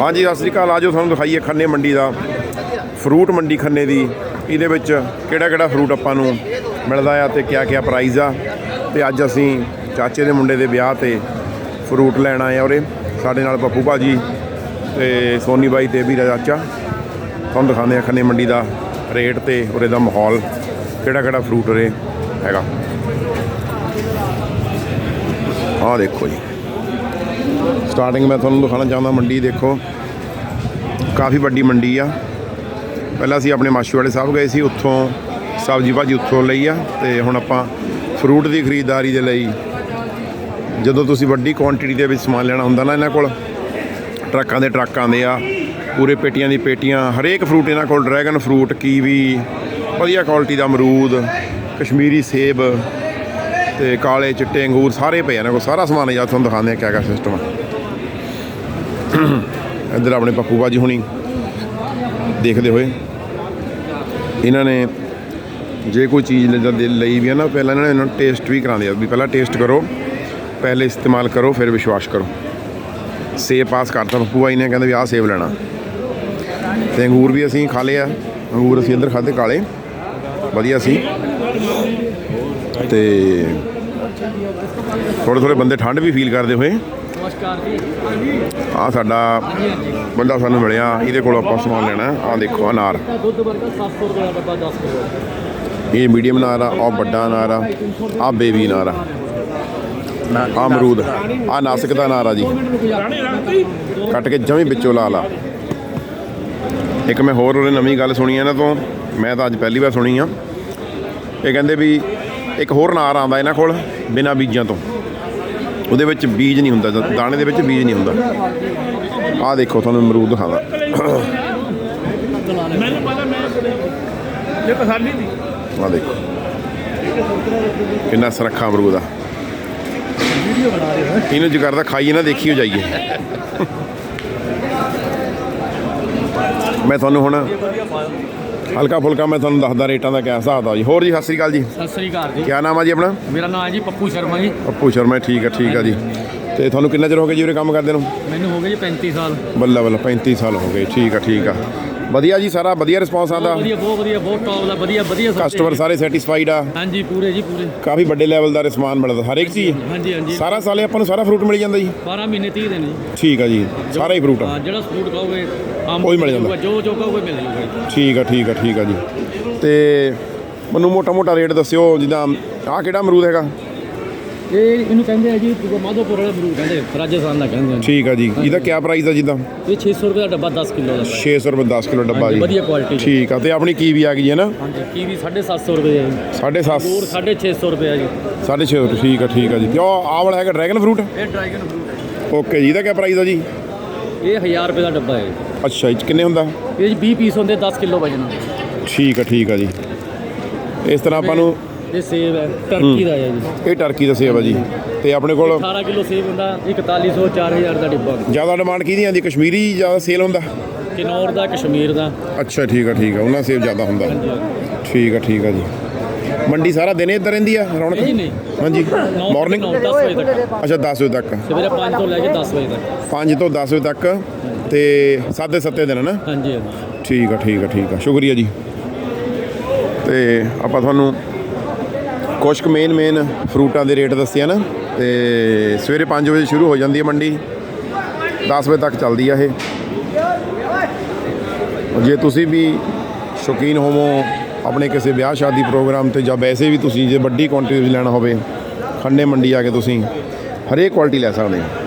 ਹਾਂਜੀ, ਸਤਿ ਸ੍ਰੀ ਅਕਾਲ। ਆਜੋ ਤੁਹਾਨੂੰ ਦਿਖਾਈਏ ਖੰਨੇ ਮੰਡੀ ਦਾ, ਫਰੂਟ ਮੰਡੀ ਖੰਨੇ ਦੀ। ਇਹਦੇ ਵਿੱਚ ਕਿਹੜਾ ਕਿਹੜਾ ਫਰੂਟ ਆਪਾਂ ਨੂੰ ਮਿਲਦਾ ਆ ਤੇ ਕਿਆ ਕਿਆ ਪ੍ਰਾਈਜ਼ ਆ। ਤੇ ਅੱਜ ਅਸੀਂ ਚਾਚੇ ਦੇ ਮੁੰਡੇ ਦੇ ਵਿਆਹ ਤੇ ਫਰੂਟ ਲੈਣ ਆਏ ਆ ਉਰੇ। ਸਾਡੇ ਨਾਲ ਪੱਪੂ ਭਾਜੀ ਤੇ ਸੋਨੀ ਬਾਈ ਤੇ ਵੀਰਾ ਚਾਚਾ। ਤੁਹਾਨੂੰ ਦਿਖਾਉਂਦੇ ਆ ਖੰਨੇ ਮੰਡੀ ਦਾ ਰੇਟ ਤੇ ਉਰੇ ਦਾ ਮਾਹੌਲ, ਕਿਹੜਾ ਕਿਹੜਾ ਫਰੂਟ ਉਰੇ ਹੈਗਾ। ਆਹ ਦੇਖੋ ਜੀ। ਸਟਾਰਟਿੰਗ ਮੈਂ ਤੁਹਾਨੂੰ ਦਿਖਾਉਣਾ ਚਾਹੁੰਦਾ ਮੰਡੀ ਦੇਖੋ। ਕਾਫੀ ਵੱਡੀ ਮੰਡੀ ਆ। ਪਹਿਲਾਂ ਅਸੀਂ ਆਪਣੇ ਮਾਸ਼ੂ ਵਾਲੇ ਸਾਹਿਬ ਗਏ ਸੀ, ਉੱਥੋਂ ਸਬਜ਼ੀ ਭਾਜੀ ਉੱਥੋਂ ਲਈ ਆ ਤੇ ਹੁਣ ਆਪਾਂ ਫਰੂਟ ਦੀ ਖਰੀਦਦਾਰੀ ਦੇ ਲਈ ਜਦੋਂ ਤੁਸੀਂ ਵੱਡੀ ਕੁਆਂਟੀਟੀ ਦੇ ਵਿੱਚ ਸਮਾਨ ਲੈਣਾ ਹੁੰਦਾ ਨਾ ਇਹਨਾਂ ਕੋਲ, ਟਰੱਕਾਂ ਦੇ ਟਰੱਕ ਆਉਂਦੇ ਆ, ਪੂਰੇ ਪੇਟੀਆਂ ਦੀ ਪੇਟੀਆਂ, ਹਰੇਕ ਫਰੂਟ ਇਹਨਾਂ ਕੋਲ ਡਰੈਗਨ ਫਰੂਟ ਕੀਵੀ, ਵਧੀਆ ਕੁਆਲਿਟੀ ਦਾ ਅਮਰੂਦ, ਕਸ਼ਮੀਰੀ ਸੇਬ ਤੇ ਕਾਲੇ ਚਿੱਟੇ, ਅੰਗੂਰ ਸਾਰੇ ਪਏ ਆ ਇਹਨਾਂ ਕੋਲ। ਸਾਰਾ ਸਮਾਨ ਯਾਰ ਤੁਹਾਨੂੰ ਦਿਖਾਉਂਦੇ ਆ ਕਿਆ ਕਿਆ ਸਿਸਟਮ ਆ। ਇੱਧਰ ਆਪਣੇ ਪੱਪੂ ਬਾਜੀ ਹੁਣੀ ਦੇਖਦੇ ਹੋਏ। ਇਹਨਾਂ ਨੇ ਜੇ ਕੋਈ ਚੀਜ਼ ਲੈ- ਲਈ ਵੀ ਹੈ ਨਾ, ਪਹਿਲਾਂ ਇਹਨਾਂ ਨੇ ਇਹਨਾਂ ਨੂੰ ਟੇਸਟ ਵੀ ਕਰਾਉਂਦੇ ਆ ਵੀ ਪਹਿਲਾਂ ਟੇਸਟ ਕਰੋ, ਪਹਿਲੇ ਇਸਤੇਮਾਲ ਕਰੋ, ਫਿਰ ਵਿਸ਼ਵਾਸ ਕਰੋ। ਸੇਬ ਪਾਸ ਕਰਤਾ ਪੱਪੂ ਬਾਈ ਨੇ, ਕਹਿੰਦੇ ਵੀ ਆਹ ਸੇਬ ਲੈਣਾ। ਤੇ ਅੰਗੂਰ ਵੀ ਅਸੀਂ ਖਾ ਲਏ ਆ। ਅੰਗੂਰ ਅਸੀਂ ਇੱਧਰ ਖਾਦੇ ਕਾਲੇ। ਵਧੀਆ ਸੀ। ਤੇ ਥੋੜੇ ਥੋੜੇ ਬੰਦੇ ਠੰਡ ਵੀ ਫੀਲ ਕਰਦੇ ਹੋਏ। ਨਮਸਕਾਰ ਆ ਸਾਡਾ ਬੰਦਾ ਸਾਨੂੰ ਮਿਲਿਆ, ਇਹਦੇ ਕੋਲ ਆਪਾਂ ਸਮਾਨ ਲੈਣਾ ਆ ਦੇਖੋ ਅਨਾਰ। ਇਹ ਮੀਡੀਅਮ ਅਨਾਰ ਆ ਆ ਵੱਡਾ ਅਨਾਰ ਆ ਆ ਬੇਬੀ ਅਨਾਰ ਆ। ਆ ਅਮਰੂਦ ਆ ਨਾਸਿਕ ਦਾ ਅਨਾਰ ਆ ਜੀ। ਕੱਟ ਕੇ ਜਮੀ ਵਿੱਚੋਂ ਲਾ ਲਾ। ਇੱਕ ਮੈਂ ਹੋਰ ਉਹਨੇ ਨਵੀਂ ਗੱਲ ਸੁਣੀ ਇਹਨਾਂ ਤੋਂ, ਮੈਂ ਤਾਂ ਅੱਜ ਪਹਿਲੀ ਵਾਰ ਸੁਣੀ ਆ। ਇਹ ਕਹਿੰਦੇ ਵੀ ਇੱਕ ਹੋਰ ਅਨਾਰ ਆਉਂਦਾ ਇਹਨਾਂ ਕੋਲ ਬਿਨਾਂ ਬੀਜਾਂ ਤੋਂ। ਉਹਦੇ ਵਿੱਚ ਬੀਜ ਨਹੀਂ ਹੁੰਦਾ ਦਾਣੇ ਦੇ ਵਿੱਚ ਬੀਜ ਨਹੀਂ ਹੁੰਦਾ। ਆਹ ਦੇਖੋ, ਤੁਹਾਨੂੰ ਅਮਰੂਦ ਦਿਖਾਦਾ ਮੈਨੂੰ ਪਤਾ ਮੈਂ ਇਹ ਤਾਂ ਸਾਡੀ ਦੀ ਆਹ ਦੇਖੋ, ਕਿੰਨਾ ਸੁਰੱਖਾ ਅਮਰੂਦ ਆ। ਵੀਡੀਓ ਇਹਨੂੰ ਜੀ ਕਰਦਾ ਖਾਈਏ ਨਾ ਦੇਖੀਓ ਜਾਈਏ। ਮੈਂ ਤੁਹਾਨੂੰ ਹੁਣ ਹਲਕਾ ਫੁਲਕਾ ਮੈਂ ਤੁਹਾਨੂੰ ਦੱਸਦਾ ਰੇਟਾਂ ਦਾ ਕਿਆ ਹਿਸਾਬ ਜੀ। ਹੋਰ ਜੀ ਸਤਿ ਸ੍ਰੀ ਅਕਾਲ ਜੀ। ਸਤਿ ਸ੍ਰੀ ਅਕਾਲ ਜੀ। ਕਿਆ ਨਾਮ ਆ ਜੀ ਆਪਣਾ? ਮੇਰਾ ਨਾਮ ਹੈ ਜੀ ਪੱਪੂ ਸ਼ਰਮਾ ਜੀ। ਪੱਪੂ ਸ਼ਰਮਾ ਠੀਕ ਆ ਠੀਕ ਆ ਜੀ। ਤੇ ਤੁਹਾਨੂੰ ਕਿੰਨਾ ਚਿਰ ਹੋ ਗਿਆ ਜੀ ਉਰੇ ਕੰਮ ਕਰਦੇ ਨੂੰ? ਮੈਨੂੰ ਹੋ ਗਏ ਜੀ 35 ਸਾਲ। ਬੱਲਾ ਬੱਲਾ 35 ਸਾਲ ਹੋ ਗਏ। ਠੀਕ ਆ ਠੀਕ ਆ। ਵਧੀਆ ਜੀ ਸਾਰਾ ਵਧੀਆ ਰਿਸਪੌਂਸ ਆਉਂਦਾ। ਵਧੀਆ ਬਹੁਤ ਵਧੀਆ ਬਹੁਤ ਟੌਪ ਦਾ ਵਧੀਆ ਵਧੀਆ ਕਸਟਮਰ ਸਾਰੇ ਸੈਟੀਸਫਾਈਡ ਆ। ਹਾਂਜੀ ਪੂਰੇ ਜੀ ਪੂਰੇ। ਕਾਫੀ ਵੱਡੇ ਲੈਵਲ ਦਾ ਰਿਸਪੌਂਸ ਮਿਲਦਾ ਹਰ ਇੱਕ ਚੀਜ਼। ਹਾਂਜੀ ਹਾਂਜੀ ਸਾਰਾ ਸਾਲੇ ਆਪਾਂ ਨੂੰ ਸਾਰਾ ਫਰੂਟ ਮਿਲ ਜਾਂਦਾ ਜੀ। 12 ਮਹੀਨੇ 30 ਦਿਨ ਜੀ। ਠੀਕ ਆ ਜੀ ਸਾਰਾ ਹੀ ਫਰੂਟ ਆ। ਜਿਹੜਾ ਫਰੂਟ ਖਾਓਗੇ ਆਮ ਉਹੀ ਮਿਲ ਜਾਂਦਾ। ਜੋ ਜੋ ਕਹੋਗੇ ਮਿਲ ਜੂਗਾ ਠੀਕ ਆ ਠੀਕ ਆ ਠੀਕ ਆ ਜੀ। ਤੇ ਮੈਨੂੰ ਮੋਟਾ ਮੋਟਾ ਰੇਟ ਦੱਸਿਓ ਜਿੱਦਾਂ ਆਹ ਕਿਹੜਾ ਅਮਰੂਦ ਹੈਗਾ? ਇਹ ਇਹਨੂੰ ਕਹਿੰਦੇ ਆ ਜੀ ਮਾਧੋਪੁਰ ਵਾਲੇ ਅਮਰੂਦ ਕਹਿੰਦੇ ਰਾਜਸਥਾਨ ਦਾ ਕਹਿੰਦੇ ਆ। ਠੀਕ ਆ ਜੀ। ਇਹਦਾ ਕੀ ਪ੍ਰਾਈਸ ਆ ਜਿੱਦਾਂ ਇਹ 600 ਰੁਪਏ ਦਾ ਡੱਬਾ 10 ਕਿਲੋ ਦਾ। 600 ਰੁਪਏ 10 ਕਿਲੋ ਡੱਬਾ ਹਾਂਜੀ, ਜੀ। ਵਧੀਆ ਕੁਆਲਿਟੀ ਦਾ। ਠੀਕ ਆ ਤੇ ਆਪਣੀ ਕੀਵੀ ਆ ਗਈ ਹੈ ਨਾ? ਹਾਂਜੀ ਕੀਵੀ 750 ਰੁਪਏ ਹੈ ਜੀ। 750 ਅੰਗੂਰ 650 ਰੁਪਏ ਹੈ ਜੀ। 650 ਠੀਕ ਆ ਠੀਕ ਆ ਜੀ। ਤੇ ਉਹ ਆਹ ਵਾਲਾ ਹੈਗਾ ਡਰੈਗਨ ਫਰੂਟ ਇਹ ਡਰੈਗਨ ਫਰੂਟ ਓਕੇ ਜੀ। ਇਹਦਾ ਕੀ ਪ੍ਰਾਈਸ ਆ ਜੀ? ਇਹ 1000 ਰੁਪਏ ਦਾ ਡੱਬਾ ਹੈ ਜੀ। ਅੱਛਾ ਇਹ 'ਚ ਕਿੰਨੇ ਹੁੰਦਾ? ਇਹ 'ਚ 20 ਪੀਸ ਹੁੰਦੇ 10 ਕਿਲੋ ਵਜਨ ਠੀਕ ਆ ਠੀਕ ਆ ਜੀ। ਇਸ ਤਰ੍ਹਾਂ ਆਪਾਂ ਨੂੰ ਇਹ ਸੇਬ ਹੈ ਟਰਕੀ ਦਾ ਹੈ ਜੀ। ਇਹ ਟਰਕੀ ਦਾ ਸੇਬ ਆ ਜੀ। ਤੇ ਆਪਣੇ ਕੋਲ 18 ਕਿਲੋ ਸੇਬ ਹੁੰਦਾ 4100 4000 ਦਾ ਡੱਬਾ। ਜ਼ਿਆਦਾ ਡਿਮਾਂਡ ਕਿਹਦੀ ਆਂਦੀ ਕਸ਼ਮੀਰੀ ਜ਼ਿਆਦਾ ਸੇਲ ਹੁੰਦਾ? ਕਿਨੌਰ ਦਾ ਕਸ਼ਮੀਰ ਦਾ। ਅੱਛਾ ਠੀਕ ਆ ਠੀਕ ਆ। ਉਹਨਾਂ ਸੇਬ ਜ਼ਿਆਦਾ ਹੁੰਦਾ। ਠੀਕ ਆ ਠੀਕ ਆ ਜੀ। ਮੰਡੀ ਸਾਰਾ ਦਿਨ ਇੱਧਰ ਰਹਿੰਦੀ ਆ ਰੌਣਕ? ਨਹੀਂ ਨਹੀਂ। ਹਾਂਜੀ। ਮਾਰਨਿੰਗ 10 ਵਜੇ ਤੱਕ। ਅੱਛਾ 10 ਵਜੇ ਤੱਕ। ਸਵੇਰੇ 5 ਤੋਂ ਲੈ ਕੇ 10 ਵਜੇ ਤੱਕ। 5 ਤੋਂ 10 ਵਜੇ ਤੱਕ ਤੇ ਸਾਦੇ ਸੱਤੇ ਦਿਨ ਨਾ? ਹਾਂਜੀ ਹਾਂਜੀ। ਠੀਕ ਆ ਠੀਕ ਆ ਠੀਕ ਆ। ਸ਼ੁਕਰੀਆ ਜੀ। ਤੇ ਆਪਾਂ ਤੁਹਾਨੂੰ ਕੁਝ ਕੁ ਮੇਨ ਮੇਨ ਫਰੂਟਾਂ ਦੇ ਰੇਟ ਦੱਸਿਆ ਨਾ, ਤੇ ਸਵੇਰੇ 5 ਵਜੇ ਸ਼ੁਰੂ ਹੋ ਜਾਂਦੀ ਹੈ ਮੰਡੀ। 10 ਵਜੇ ਤੱਕ ਚੱਲਦੀ ਆ ਇਹ। ਜੇ ਤੁਸੀਂ ਵੀ ਸ਼ੌਕੀਨ ਹੋਵੋ ਆਪਣੇ ਕਿਸੇ ਵਿਆਹ ਸ਼ਾਦੀ ਪ੍ਰੋਗਰਾਮ ਤੇ, ਜਾਂ ਵੈਸੇ ਵੀ ਤੁਸੀਂ ਜੇ ਵੱਡੀ ਕੁਆਂਟੀਟੀ ਵਿੱਚ ਲੈਣਾ ਹੋਵੇ ਖੰਡੇ ਮੰਡੀ ਆ ਕੇ ਤੁਸੀਂ ਹਰੇਕ ਕੁਆਲਿਟੀ ਲੈ ਸਕਦੇ ਹੋ।